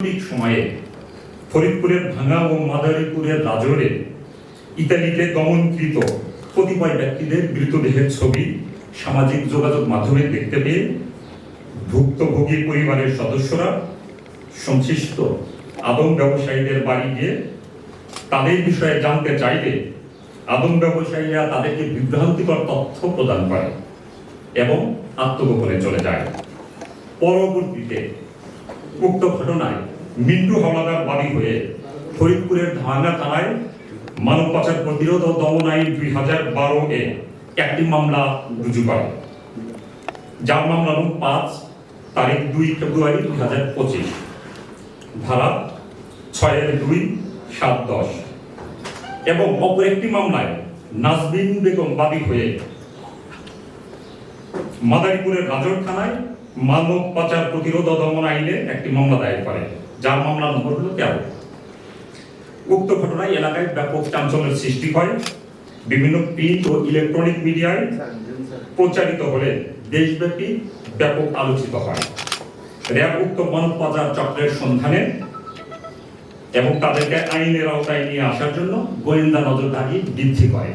সময়ে ফরিদপুরের ভাঙা ও মাদারীপুরের রাজরে ইতালিতে গমনকৃত কতিপয় ব্যক্তিদের মৃতদেহের ছবি সামাজিক যোগাযোগ মাধ্যমে দেখতে পেয়ে ভুক্তভোগী পরিবারের সদস্যরা সংশ্লিষ্ট আদম ব্যবসায়ীদের বাড়ি গিয়ে তাদের বিষয়ে জানতে চাইলে আদম ব্যবসায়ীরা তাদেরকে বিভ্রান্তিকর তথ্য প্রদান করে এবং আত্মগোপনে চলে যায়। পরবর্তীতে উক্ত ঘটনায় মিন্টু হাওলাদার বাদী হয়ে ফরিদপুরের ধাঙ্গা থানায় মানব পাচার প্রতিরোধ ও দমন আইন দুই হাজার বারো এ একটি মামলা রুজু করে। যার মামলা নং পাঁচ, তারিখ দুই ফেব্রুয়ারি দুই হাজার পঁচিশ, ধারা ছয়ের দুই, সাত দশ। এবং অপর একটি মামলায় নাজবিন বেগম বাদী হয়ে মাদারীপুরের রাজর থানায় মানব পাচার প্রতিরোধ দমন আইনে একটি মামলা দায়ের করে। যার মামলা নম্বর হলো তেরো। উক্ত ঘটনায় এলাকায় ব্যাপক চাঞ্চল্যের সৃষ্টি হয়। বিভিন্ন প্রিন্ট ও ইলেকট্রনিক মিডিয়ায় প্রচারিত হলে দেশব্যাপী ব্যাপক আলোচিত হয়। র্যাব উক্ত মানব পাচার চক্রের সন্ধানে এবং তাদেরকে আইনের আওতায় নিয়ে আসার জন্য গোয়েন্দা নজরদারি বৃদ্ধি করে।